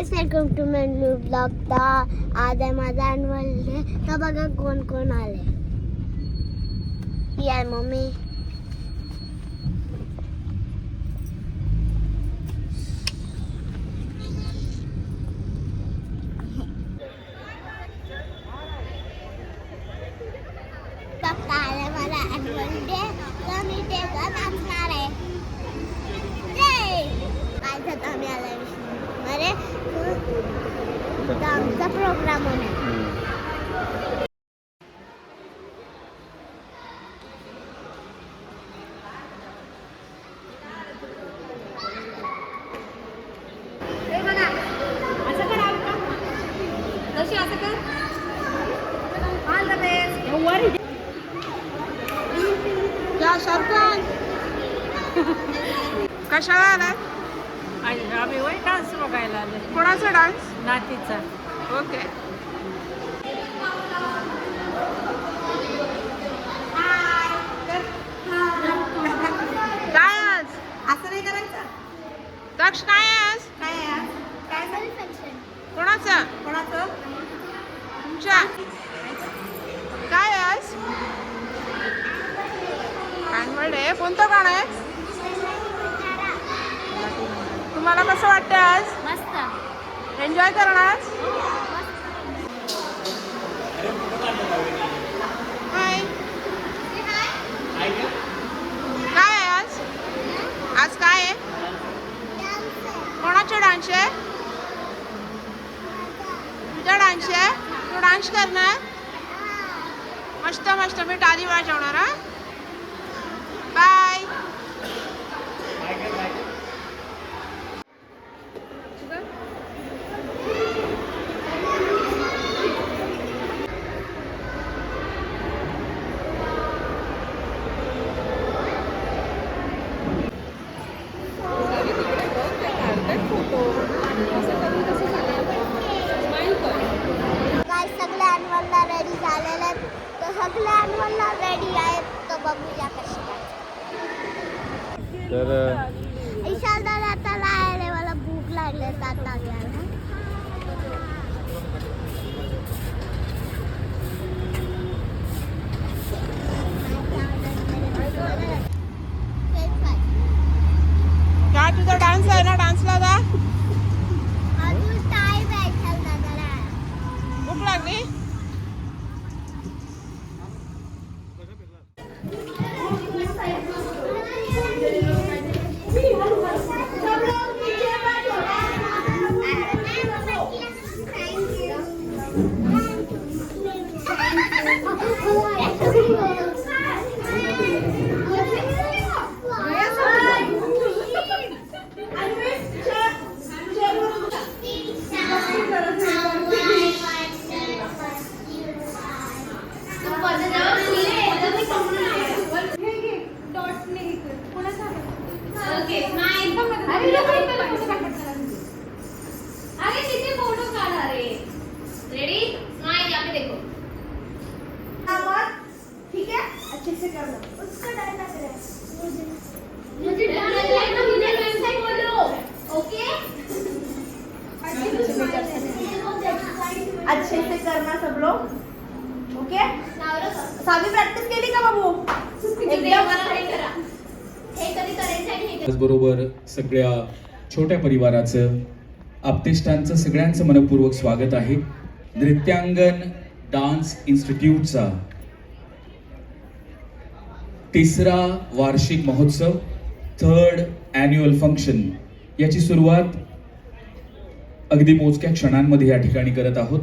Guys welcome to my new blog तर आज आहे माझा अॅन्युअल डे तर बघा कोण कोण आले ही आहे मम्मी പ്രോഗ്രാമാണ് असं नाही करायचं? दक्ष काय आहे आज? काय आहे आज? काय झालं? कोणाचा? कोणाचं? तुमच्या काय आहे आज? अॅन्युअल डे कोणतं गाणं आहे? तुम्हाला कसं वाटतं आज? मस्त. एन्जॉय करणार हाय काय आहे आज आज काय आहे? कोणाचा डान्स आहे? तुझा डान्स आहे? तू डान्स करणार? मस्त मस्त. मी टाली वाजवणार हा? परिवाराचं आपतेष्टांचं सगळ्यांचं मनपूर्वक स्वागत आहे. नृत्यांगण डान्स इन्स्टिट्यूटचा तिसरा वार्षिक महोत्सव थर्ड ॲन्युअल फंक्शन याची सुरुवात अगदी मोजक्या क्षणांमध्ये या ठिकाणी करत आहोत.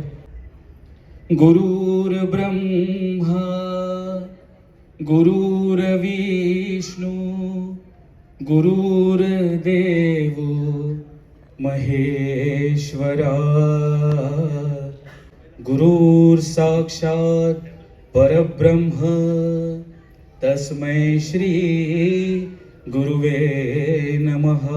गुरुर ब्रह्मा गुरुर विष्णू गुरुर्देव महेश्वरा गुरुर साक्षात परब्रह्म तस्मै श्री गुरुवे नमः।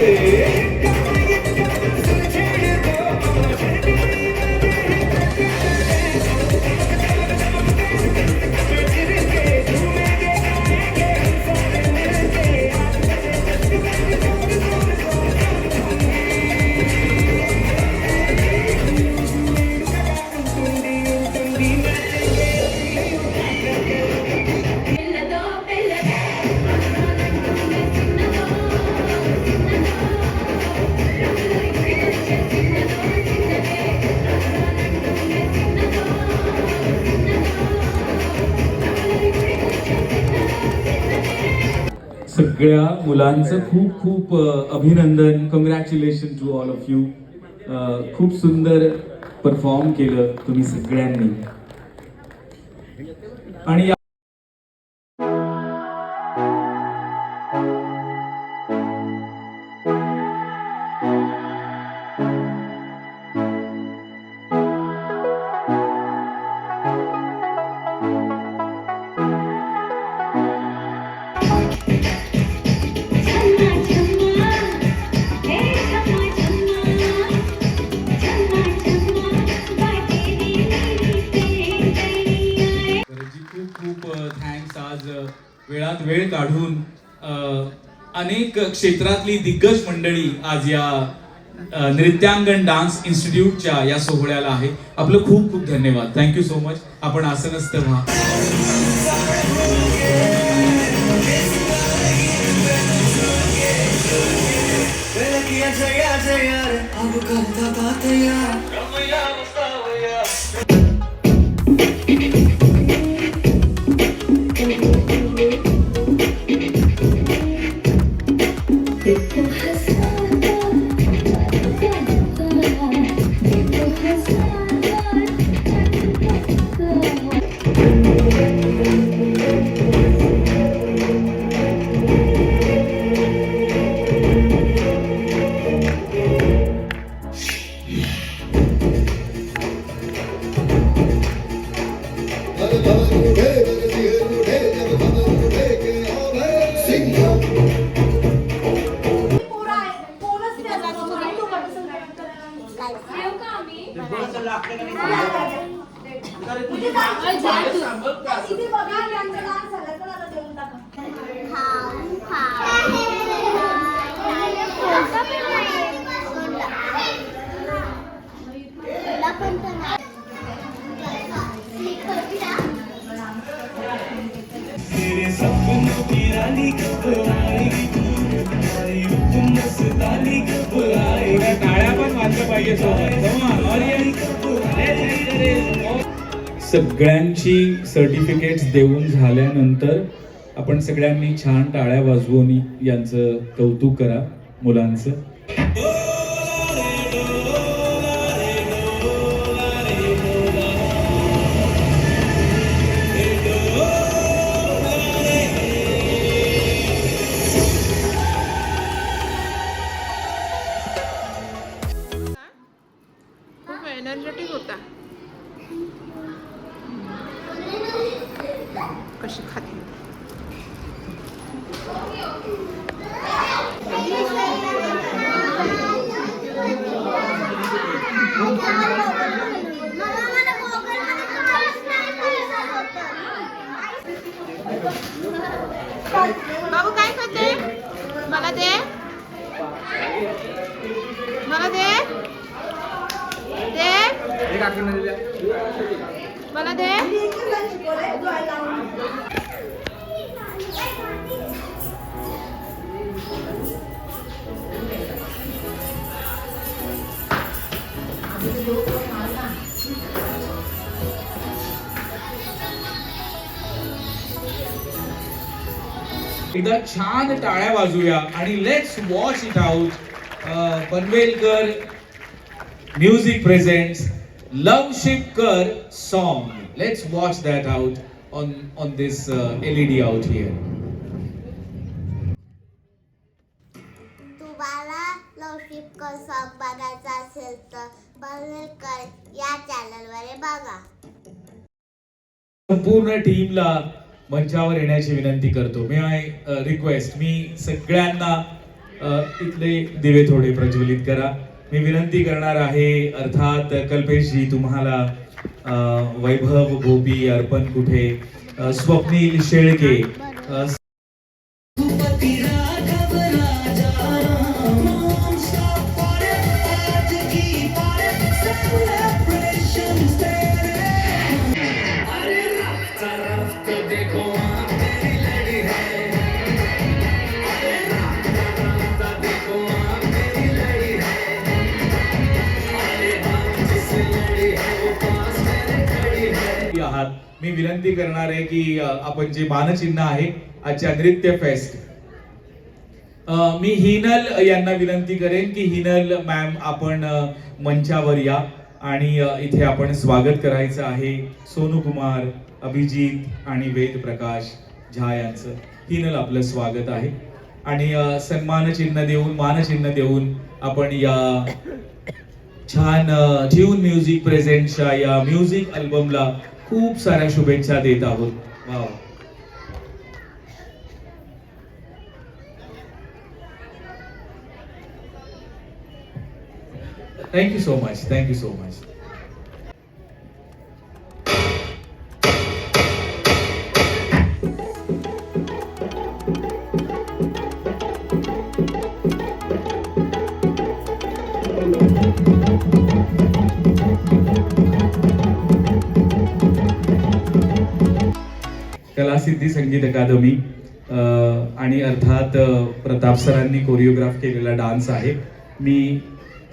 Ei! सगळ्या मुलांचं खूप खूप अभिनंदन. Congratulation to all of you खूप सुंदर परफॉर्म केलं तुम्ही सगळ्यांनी. आणि आज वेळात वेळ काढून अनेक क्षेत्रातली दिग्गज मंडळी आज या नृत्यांगण डान्स इन्स्टिट्यूटच्या या सोहळ्याला आहे. आपलं खूप खूप धन्यवाद. थँक्यू सो मच आपण आसनस्थ व्हा. पोरं सगळ्यांची सर्टिफिकेट्स देऊन झाल्यानंतर आपण सगळ्यांनी छान टाळ्या वाजवून यांचं कौतुक करा मुलांचं. एकदा छान टाळ्या वाजूया आणि let's watch it out Panvelkar music presents Lav Shipkar song let's watch that out on on this LED out here तुम्हाला लवशिपकर सॉन्ग बघायचा असेल तर बनवेलकर या चॅनलवर बघा. संपूर्ण टीमला मंचावर येण्याची विनंती करतो. मी आय रिक्वेस्ट मी सगळ्यांना uh, इथले दिवे थोडे प्रज्वलित करा. मी विनंती करणार आहे अर्थात कल्पेशजी तुम्हाला uh, वैभव गोपी अर्पण कुठे uh, स्वप्नील शेळके मी विनंती करणार आहे की आपण जे मानचिन्ह आहे आजच्या नृत्य फेस्ट मी हिनल यांना विनंती करेन की हिनल मॅम आपण मंचावर या आणि इथे आपण स्वागत करायचं आहे. सोनू कुमार अभिजित आणि वेद प्रकाश झा यांचं हिनल आपलं स्वागत आहे. आणि सन्मानचिन्ह सन्मान चिन्ह देऊन मानचिन्ह देऊन आपण या छान ट्यून म्युझिक प्रेझेंटच्या या म्युझिक अल्बमला खूप साऱ्या शुभेच्छा देत आहोत wow thank you so much thank you so much Siddhi Sangeet academy आणि अर्थात प्रताप सरांनी कोरिओग्राफ केलेला डान्स आहे. मी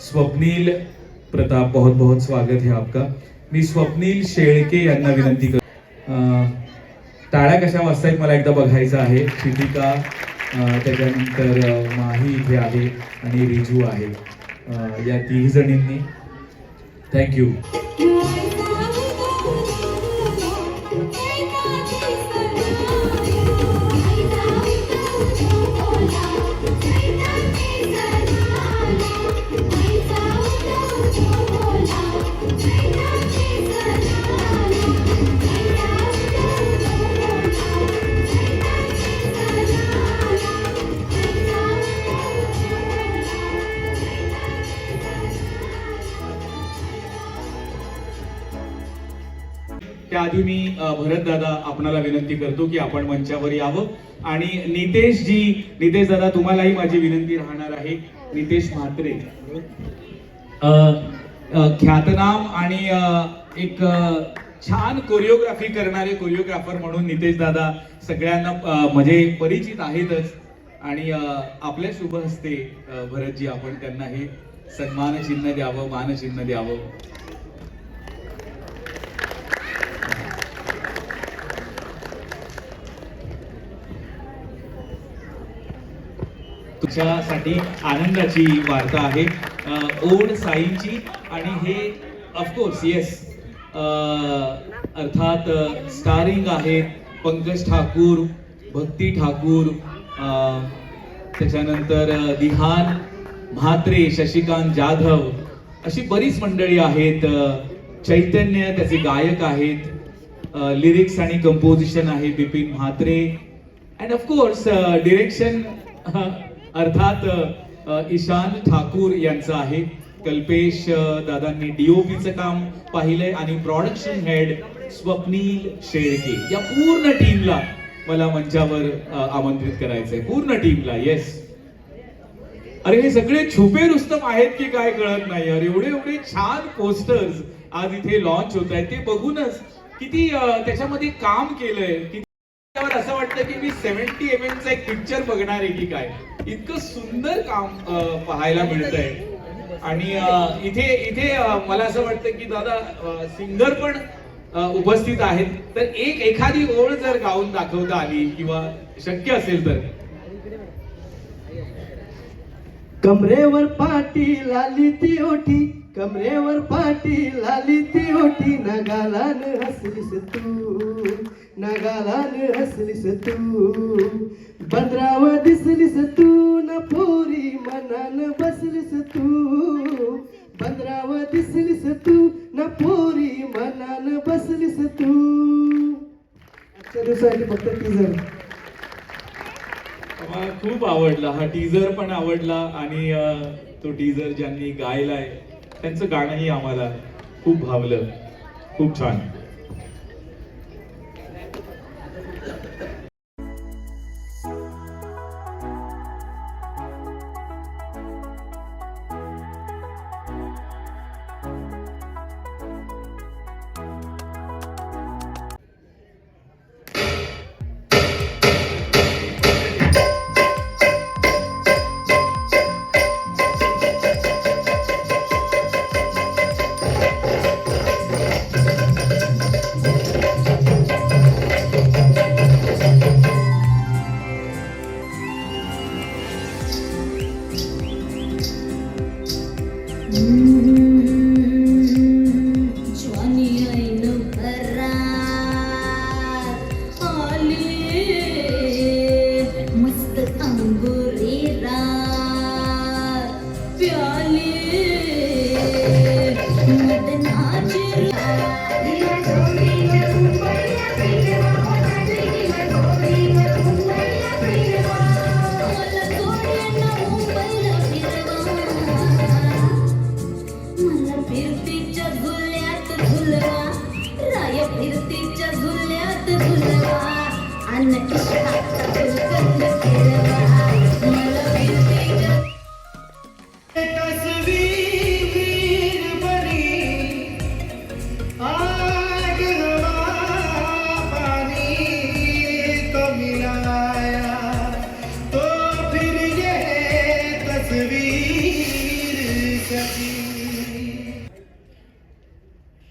स्वप्नील प्रताप बहुत बहुत स्वागत है आपका. मी स्वप्नील शेळके यांना विनंती कर टाळ्या कशा वाजतायत मला एकदा बघायचं आहे. शितिका त्याच्यानंतर माही इथे आहे आणि रिजू आहे. या तिघी जणींनी. थँक्यू त्याआधी मी भरत दादा आपणाला विनंती करतो की आपण मंचावर यावं. आणि नितेश जी नितेश दादा तुम्हालाही माझी विनंती राहणार आहे. नितेश म्हात्रे. ख्यातनाम आणि एक छान कोरिओग्राफी करणारे कोरिओग्राफर म्हणून नितेश दादा सगळ्यांना म्हणजे परिचित आहेतच. आणि आपल्या शुभ हस्ते भरतजी आपण त्यांना हे सन्मान चिन्ह द्यावं मानचिन्ह द्यावं. तुमच्यासाठी आनंदाची वार्ता आहे. ओढ साईंची आणि हे ऑफकोर्स येस अर्थात स्टारिंग आहेत पंकज ठाकूर भक्ती ठाकूर त्याच्यानंतर दिहान म्हात्रे शशिकांत जाधव अशी बरीच मंडळी आहेत. चैतन्य त्याचे गायक आहेत. लिरिक्स आणि कंपोजिशन आहे Bipin Mhatre. And of course direction अर्थात ईशान ठाकूर यांचं आहे. कल्पेश दादांनी डीओपीचं काम पाहिलंय आणि प्रॉडक्शन हेड स्वप्नील शेळके या पूर्ण टीमला मला मंचावर आमंत्रित करायचंय. पूर्ण टीमला येस अरे हे सगळे छुपे रुस्तम आहेत की काय कळत नाही. अरे एवढे एवढे छान पोस्टर्स आज इथे लॉन्च होत आहेत. ते बघूनच किती त्याच्यामध्ये काम केलंय. किती त्यावर असं वाटतं की मी सेव्हन्टी एम पिक्चर बघणार आहे की काय. इतकं सुंदर काम पाहायला पाहायला मिळतंय. आणि इथे इथे मला असं वाटतं की दादा सिंगर पण उपस्थित आहेत. तर एक एखादी ओळ जर गाऊन दाखवता आली किंवा शक्य असेल तर. कमरेवर पाटी लाली ती ओठी कमरेवर पाटी लाली ती ओठी नगाला हसलीस तू. नगाला हसलीस तू बंदराव दिसलीस तू न पोरी मनान बसलीस तू बंदराव दिसलीस तू न पोरी मनान बसलीस तू आजच्या दिवसासाठी फक्त ती मला खूप आवडला. हा टीजर पण आवडला आणि तो टीजर ज्यांनी गायलाय त्यांचं गाणंही आम्हाला खूप भावलं. खूप छान.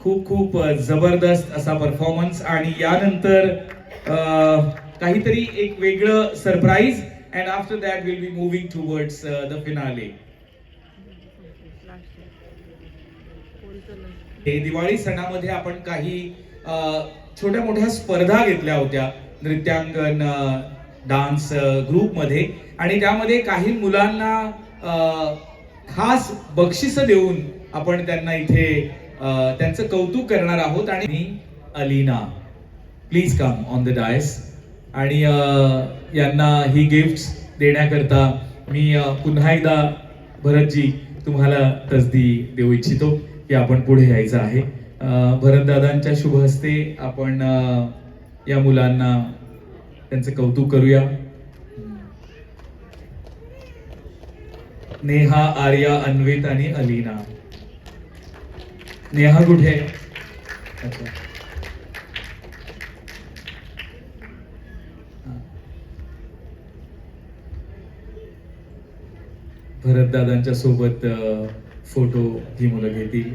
खूप खूप जबरदस्त असा परफॉर्मन्स आणि यानंतर काहीतरी एक वेगळं surprise and after that will be moving towards the finale हे दिवाळी सणामध्ये आपण काही छोट्या मोठ्या स्पर्धा घेतल्या होत्या. नृत्यांगण डान्स ग्रुपमध्ये. आणि त्यामध्ये काही मुलांना खास बक्षिसं देऊन आपण त्यांना इथे त्यांचं कौतुक करणार आहोत आणि Alina please come on the dais आणि यांना ही गिफ्ट देण्याकरता मी पुन्हा एकदा भरतजी तुम्हाला तसदी देऊ इच्छितो की आपण पुढे यायचं आहे. भरतदादांच्या शुभ हस्ते आपण या मुलांना त्यांचं कौतुक करूया. नेहा आर्या अन्वित आणि अलीना. नेहा कुठे आहे? भरत दादांच्या सोबत फोटो ही मुलं घेतील.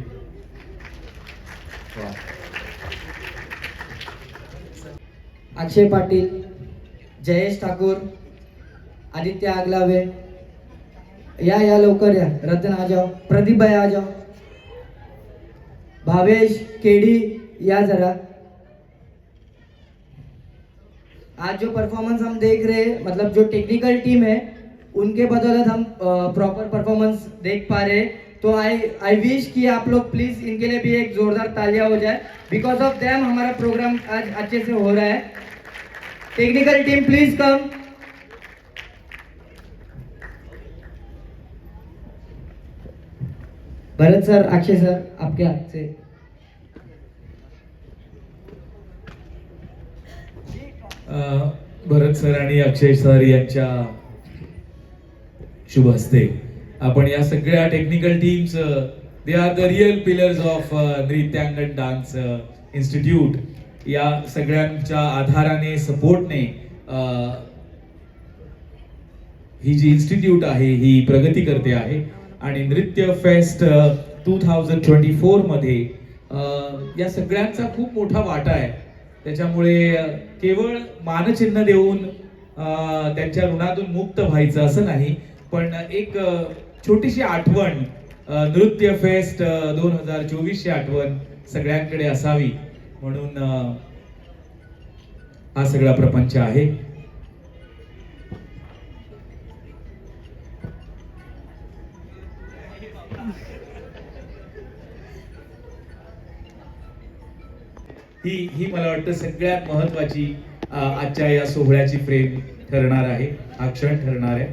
अक्षय पाटील जयेश ठाकूर आदित्य आगलावे. या या लवकर या. रतन आ जाओ प्रदीप भाई आ जाओ भावेश, केडी, या जरा. आज जो परफॉर्मेंस हम देख रहे हैं मतलब जो टेक्निकल टीम है, उनके बदौलत हम प्रॉपर परफॉर्मेंस देख पा रहे हैं. तो आई आई विश कि आप लोग प्लीज़ इनके लिए भी एक जोरदार तालियाँ हो जाए. बिकॉज़ ऑफ़ देम हमारा प्रोग्राम आज अच्छे से हो रहा है. Technical team please come Bharat sir Akshay sir आपके हाथ से। भरत सर आणि अक्षय सर यांच्या शुभ हस्ते आपण या सगळ्या technical teams they are the real pillars of Nrityangan dance institute या सगळ्यांच्या आधाराने सपोर्टने ही जी इन्स्टिट्यूट आहे ही प्रगती करते आहे. आणि Nritya fest two thousand twenty फोरमध्ये या सगळ्यांचा खूप मोठा वाटा आहे. त्याच्यामुळे केवळ मानचिन्ह देऊन त्यांच्या ऋणातून मुक्त व्हायचं असं नाही पण एक छोटीशी आठवण नृत्य फेस्ट दोन हजार चोवीसची आठवण सगळ्यांकडे असावी म्हणून हा सगळा प्रपंच आहे. ही ही मला वाटतं सगळ्यात महत्वाची आजच्या या सोहळ्याची फ्रेम ठरणार आहे. हा क्षण ठरणार आहे.